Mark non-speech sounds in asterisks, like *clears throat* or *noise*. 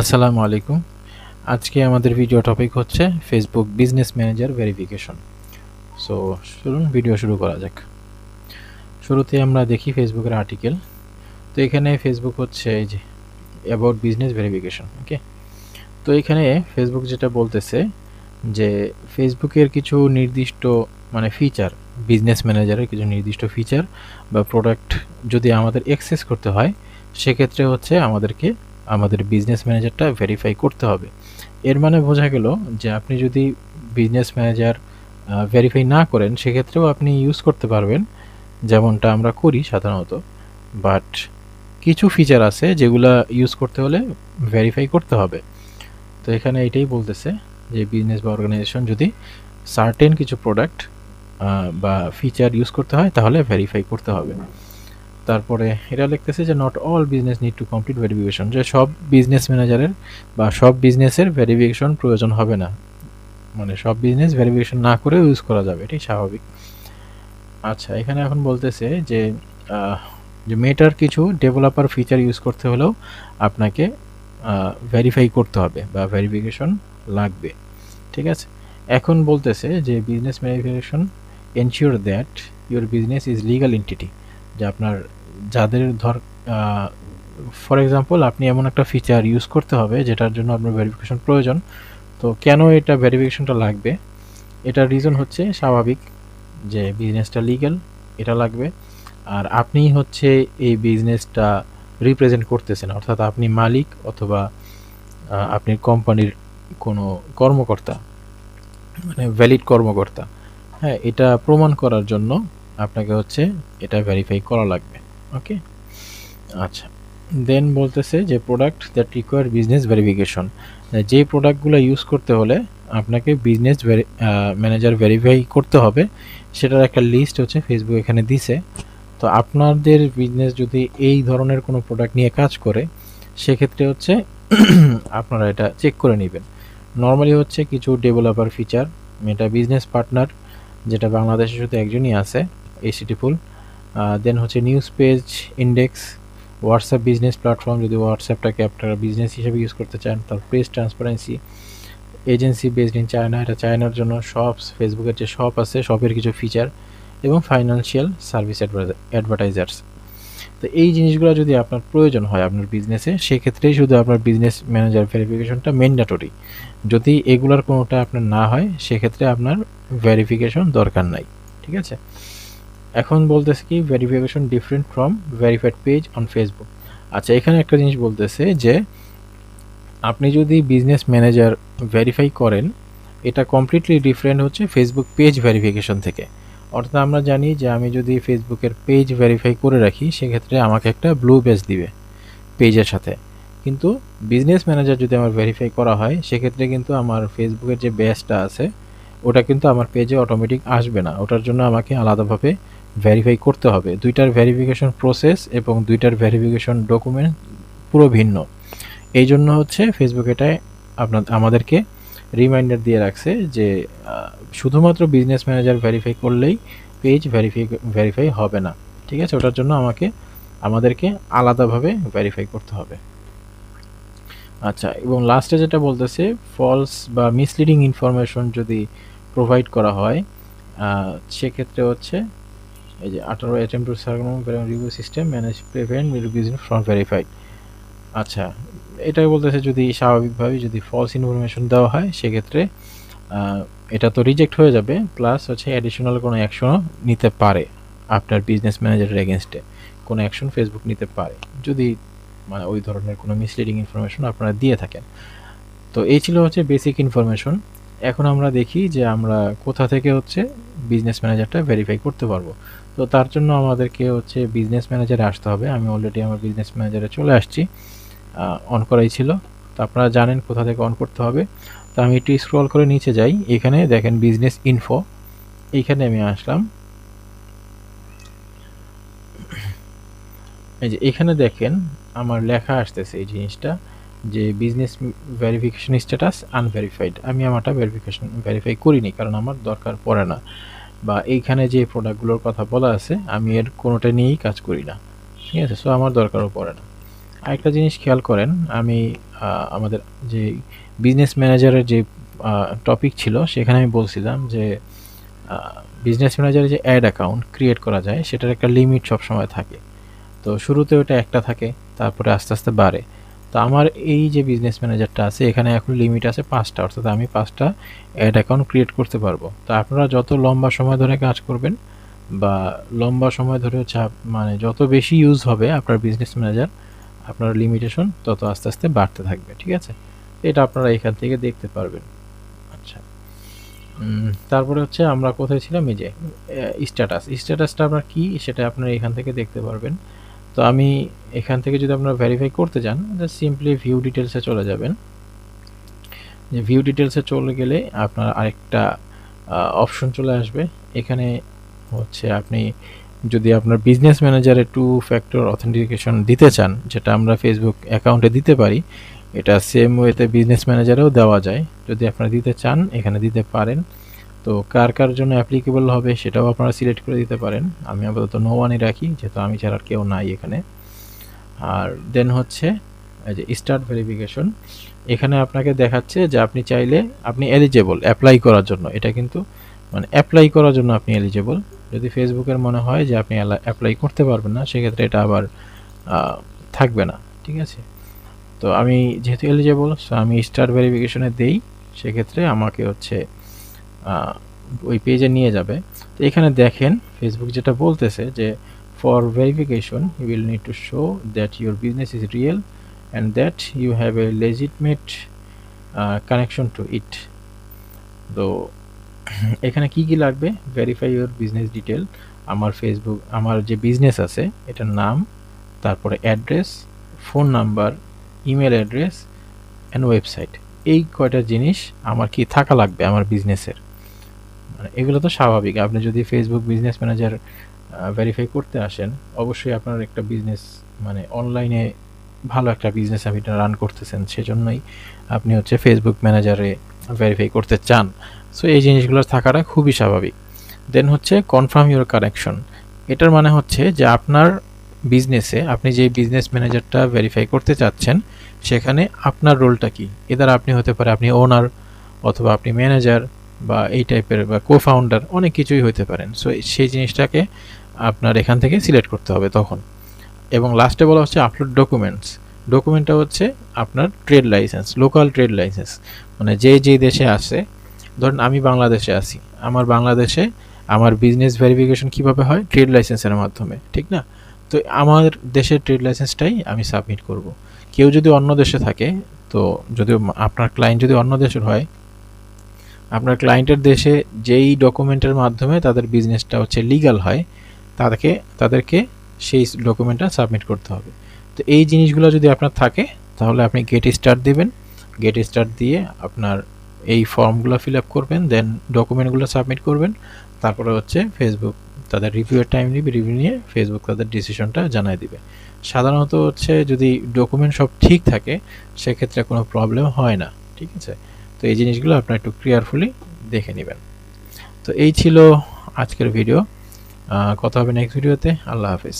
আসসালামু আলাইকুম। আজকে আমাদের ভিডিও টপিক হচ্ছে Facebook business manager verification so চলুন ভিডিও শুরু করা যাক। শুরুতে আমরা দেখি ফেসবুকের আর্টিকেল তো এখানে ফেসবুক হচ্ছে এই যে অ্যাবাউট বিজনেস ভেরিফিকেশন ওকে তো এখানে ফেসবুক যেটা বলতেছে যে ফেসবুকের কিছু নির্দিষ্ট মানে ফিচার বিজনেস ম্যানেজারের কিছু নির্দিষ্ট ফিচার বা প্রোডাক্ট যদি আমাদের অ্যাক্সেস করতে হয়, সেক্ষেত্রে হচ্ছে আমাদেরকে আমাদের বিজনেস ম্যানেজারটা ভেরিফাই করতে হবে। এর মানে বোঝা গেল যে আপনি যদি বিজনেস ম্যানেজার ভেরিফাই না করেন, সেক্ষেত্রেও আপনি ইউজ করতে পারবেন। যেমনটা আমরা করি সাধারণত। বাট কিছু ফিচার আছে যেগুলো ইউজ করতে হলে ভেরিফাই করতে হবে। তো এখানে এটাই বলতেছে যে বিজনেস বা অর্গানাইজেশন যদি সার্টেন কিছু প্রোডাক্ট বা ফিচার ইউজ করতে হয়, তাহলে ভেরিফাই করতে হবে। তারপরে এটা লিখতেছে যে not all business need to complete verification যে সব বিজনেস ম্যানেজারের বা সব বিজনেসের ভেরিফিকেশন প্রয়োজন হবে না। মানে সব বিজনেস ভেরিফিকেশন না করে ইউজ করা যাবে, এটাই স্বাভাবিক। আচ্ছা এখানে এখন বলতেছে যে যে মেটার কিছু ডেভেলপার ফিচার ইউজ করতে হলেও আপনাকে ভেরিফাই করতে হবে বা ভেরিফিকেশন লাগবে। ঠিক আছে? এখন বলতেছে যে business verification ensure that your business is legal entity যে আপনার যাদের ধর ফর এক্সাম্পল আপনি এমন একটা ফিচার ইউজ করতে হবে যেটার জন্য আপনার ভেরিফিকেশন প্রয়োজন। তো কেন এটা ভেরিফিকেশনটা লাগবে? এটার রিজন হচ্ছে স্বাভাবিক যে বিজনেসটা লিগ্যাল এটা লাগবে। আর আপনি হচ্ছে এই বিজনেসটা রিপ্রেজেন্ট করতেছেন, অর্থাৎ আপনি মালিক অথবা আপনি কোম্পানির কোনো কর্মকর্তা মানে ভ্যালিড কর্মকর্তা। হ্যাঁ এটা প্রমাণ করার জন্য আপনাকে হচ্ছে এটা ভেরিফাই করা লাগবে ওকে আচ্ছা দেন বলতেছে যে product that require business verification যে প্রোডাক্টগুলো ইউজ করতে হলে আপনাকে বিজনেস ম্যানেজার ভেরিফাই করতে হবে। সেটার একটা লিস্ট হচ্ছে ফেসবুক এখানে দিছে। তো আপনাদের বিজনেস যদি এই ধরনের কোনো প্রোডাক্ট নিয়ে কাজ করে, সেক্ষেত্রে হচ্ছে *clears throat* আপনারা এটা চেক করে নেবেন। নর্মালি হচ্ছে কিছু ডেভেলপার ফিচার এটা বিজনেস পার্টনার যেটা বাংলাদেশে শুধু একজনই আছে। এসিটি ফুল দেন হচ্ছে news page index WhatsApp business platform যদি হোয়াটসঅ্যাপটাকে আপনারা বিজনেস হিসেবে ইউজ করতে চান, তার press transparency agency based in China এটা চায়নার জন্য শপস ফেসবুকের যে শপ আছে শপের কিছু ফিচার এবং ফাইন্যান্সিয়াল সার্ভিস অ্যাডভার্টাইজার্স তো এই জিনিসগুলো যদি আপনার প্রয়োজন হয় আপনার বিজনেসে সেক্ষেত্রেই শুধু আপনার বিজনেস ম্যানেজার ভেরিফিকেশনটা ম্যান্ডাটরি যদি এগুলার কোনোটা আপনার না হয়, সেক্ষেত্রে আপনার ভেরিফিকেশন দরকার নাই। ঠিক আছে? এখন বলতেছে কি verification different from verified page on Facebook আচ্ছা এখানে একটা জিনিস বলতেছে যে, আপনি যদি বিজনেস ম্যানেজার ভেরিফাই করেন, এটা কমপ্লিটলি ডিফারেন্ট হচ্ছে ফেসবুক পেজ ভেরিফিকেশন থেকে। অর্থাৎ আমরা জানি যে আমি যদি ফেসবুকের পেজ ভেরিফাই করে রাখি, সেক্ষেত্রে আমাকে একটা ব্লু বেজ দিবে পেজের সাথে। কিন্তু বিজনেস ম্যানেজার যদি আমার ভেরিফাই করা হয়, সেক্ষেত্রে কিন্তু আমার ফেসবুকের যে ব্যাচটা আছে, ওটা কিন্তু আমার পেজে অটোমেটিক আসবে না। ওটার জন্য আমাকে আলাদাভাবে ভেরিফাই করতে হবে। দুইটার ভেরিফিকেশন প্রসেস এবং দুইটার ভেরিফিকেশন ডকুমেন্ট পুরো ভিন্ন। এই জন্য হচ্ছে ফেসবুক এটাই আপনার, আমাদেরকে রিমাইন্ডার দিয়ে রাখছে যে শুধুমাত্র বিজনেস ম্যানেজার ভেরিফাই করলেই পেজ ভেরিফাই ভেরিফাই হবে না। ঠিক আছে? ওটার জন্য আমাকে, আমাদেরকে আলাদাভাবে ভেরিফাই করতে হবে। আচ্ছা এবং লাস্টে যেটা বলতেছে ফলস বা মিসলিডিং ইনফরমেশন যদি প্রোভাইড করা হয় সেক্ষেত্রে হচ্ছে এই যে আঠারো attempt to circumvent review system manage prevent business from verified আচ্ছা এটাই বলতেছে যদি স্বাভাবিকভাবে যদি ফলস ইনফরমেশন দেওয়া হয়, সেক্ষেত্রে এটা তো রিজেক্ট হয়ে যাবে প্লাস হচ্ছে অ্যাডিশনাল কোনো অ্যাকশনও নিতে পারে আপনার বিজনেস ম্যানেজারের এগেনস্টে কোনো অ্যাকশন ফেসবুক নিতে পারে, যদি মানে ওই ধরনের কোনো মিসলিডিং ইনফরমেশন আপনারা দিয়ে থাকেন। তো এই ছিল হচ্ছে বেসিক ইনফরমেশন এখন আমরা দেখি যে আমরা কোথা থেকে হচ্ছে বিজনেস ম্যানেজারটা ভেরিফাই করতে পারব। তো তার জন্য আমাদেরকে হচ্ছে বিজনেস ম্যানেজারে আসতে হবে। আমি অলরেডি আমার বিজনেস ম্যানেজারে চলে আসছি। অন করাই ছিল। তো আপনারা জানেন কোথা থেকে অন করতে হবে। তো আমি একটু স্ক্রল করে নিচে যাই। এখানে দেখেন বিজনেস ইনফো এইখানে আমি আসলাম। এই যে এখানে দেখেন আমার লেখা আসতেছে এই জিনিসটা। যে বিজনেস ভেরিফিকেশন স্ট্যাটাস আনভেরিফাইড আমি আমারটা ভেরিফিকেশন ভেরিফাই করিনি, কারণ আমার দরকার পড়ে না। বা এইখানে যে প্রোডাক্টগুলোর কথা বলা আছে, আমি এর কোনোটা নিয়েই কাজ করি না। ঠিক আছে? সো আমার দরকারও পড়ে না। আরেকটা জিনিস খেয়াল করেন, আমি আমাদের যে বিজনেস ম্যানেজারের যে টপিক ছিল, সেখানে আমি বলছিলাম যে বিজনেস ম্যানেজারের যে অ্যাড অ্যাকাউন্ট ক্রিয়েট করা যায়, সেটার একটা লিমিট সবসময় থাকে। তো শুরুতে ওটা একটা থাকে, তারপরে আস্তে আস্তে বাড়ে। তো আমার এই যে বিজনেস ম্যানেজারটা আছে, এখানে এখন লিমিট আছে পাঁচটা, অর্থাৎ আমি পাঁচটা অ্যাড অ্যাকাউন্ট ক্রিয়েট করতে পারব। তো আপনারা যত লম্বা সময় ধরে কাজ করবেন বা লম্বা সময় ধরে হচ্ছে মানে যত বেশি ইউজ হবে আপনার বিজনেস ম্যানেজার আপনার লিমিটেশন তত আস্তে আস্তে বাড়তে থাকবে, ঠিক আছে? এটা আপনারা এখান থেকে দেখতে পারবেন। আচ্ছা। তারপরে হচ্ছে আমরা কোথায় ছিলাম? এই যে স্ট্যাটাস স্ট্যাটাসটা আপনার কী? সেটা আপনারা এখান থেকে দেখতে পারবেন। তো আমি এখান থেকে যদি আপনারা ভেরিফাই করতে চান সিম্পলি ভিউ ডিটেলসে চলে যাবেন। যে ভিউ ডিটেলসে চলে গেলে আপনার আরেকটা অপশন চলে আসবে। এখানে হচ্ছে আপনি যদি আপনার বিজনেস ম্যানেজারে টু ফ্যাক্টর অথেন্টিকেশন দিতে চান, যেটা আমরা ফেসবুক অ্যাকাউন্টে দিতে পারি, এটা সেম ওয়েতে বিজনেস ম্যানেজারেও দেওয়া যায়। যদি আপনারা দিতে চান, এখানে দিতে পারেন। তো কার কার জন্য অ্যাপ্লিকেবল হবে সেটাও আপনারা সিলেক্ট করে দিতে পারেন। আমি আপাতত নো ওয়ানই রাখি, যেহেতু আমি ছাড়া কেউ নাই এখানে। আর দেন হচ্ছে, এই যে স্টার্ট ভেরিফিকেশন এখানে আপনাকে দেখাচ্ছে যে আপনি চাইলে আপনি এলিজেবল অ্যাপ্লাই করার জন্য। এটা কিন্তু মানে অ্যাপ্লাই করার জন্য আপনি এলিজেবল যদি ফেসবুকের মনে হয় যে আপনি অ্যাপ্লাই করতে পারবেন না, সেক্ষেত্রে এটা আবার থাকবে না। ঠিক আছে? তো আমি যেহেতু এলিজেবল সো আমি স্টার ভেরিফিকেশনে দেই। সেক্ষেত্রে আমাকে হচ্ছে ওই পেজে নিয়ে যাবে। তো এখানে দেখেন ফেসবুক যেটা বলতেছে যে for verification you will need to show that your business is real and that you have a legitimate connection to it তো *clears throat* এখানে কি কি লাগবে? ভেরিফাই ইউর বিজনেস ডিটেল আমার ফেসবুক আমার যে বিজনেস আছে, এটার নাম, তারপরে address phone number email address and website এই কয়টা জিনিস আমার কি থাকা লাগবে আমার বিজনেসের এগুলো তো স্বাভাবিক। আপনি যদি ফেসবুক বিজনেস ম্যানেজার ভেরিফাই করতে আসেন, অবশ্যই আপনার একটা বিজনেস মানে অনলাইনে ভালো একটা বিজনেস আপনি রান করতেছেন, সেজন্যই আপনি হচ্ছে ফেসবুক ম্যানেজারে ভেরিফাই করতে চান। সো এই জিনিসগুলো থাকাটা খুবই স্বাভাবিক। দেন হচ্ছে কনফার্ম ইউর কানেকশন এটার মানে হচ্ছে যে আপনার বিজনেসে আপনি যে বিজনেস ম্যানেজারটা ভেরিফাই করতে চাচ্ছেন, সেখানে আপনার রোলটা কি? এদার আপনি হতে পারে আপনি ওনার অথবা আপনি ম্যানেজার বা এই টাইপের বা কো ফাউন্ডার অনেক কিছুই হতে পারেন। সো সেই জিনিসটাকে আপনার এখান থেকে সিলেক্ট করতে হবে তখন। এবং লাস্টে বলা হচ্ছে আপলোড ডকুমেন্টস ডকুমেন্টটা হচ্ছে আপনার trade licence local trade licence মানে যে যে দেশে আসে, ধরুন আমি বাংলাদেশে আছি, আমার বাংলাদেশে আমার বিজনেস ভেরিফিকেশন কীভাবে হয়? ট্রেড লাইসেন্সের মাধ্যমে, ঠিক না? তো আমার দেশের ট্রেড লাইসেন্সটাই আমি সাবমিট করব। কেউ যদি অন্য দেশে থাকে, তো যদি আপনার ক্লায়েন্ট যদি অন্য দেশের হয় আপনার ক্লায়েন্টের দেশে যেই ডকুমেন্টের মাধ্যমে তাদের বিজনেসটা হচ্ছে লিগাল হয়, তাদেরকে তাদেরকে সেই ডকুমেন্টটা সাবমিট করতে হবে। তো এই জিনিসগুলো যদি আপনার থাকে, তাহলে আপনি গেট স্টার্ট দেবেন। গেট স্টার্ট দিয়ে আপনার এই ফর্মগুলো ফিল আপ করবেন দেন ডকুমেন্টগুলো সাবমিট করবেন। তারপরে হচ্ছে ফেসবুক তাদের রিভিউয়ের টাইম নিবে রিভিউ নিয়ে ফেসবুক তাদের ডিসিশনটা জানাই দিবে। সাধারণত হচ্ছে যদি ডকুমেন্ট সব ঠিক থাকে, সেক্ষেত্রে কোনো প্রবলেম হয় না, ঠিক আছে? তো এই জিনিসগুলো আপনার একটু ক্লিয়ারফুলি দেখে নেবেন। তো এই ছিল আজকের ভিডিও কথা হবে নেক্সট ভিডিওতে আল্লাহ হাফিজ।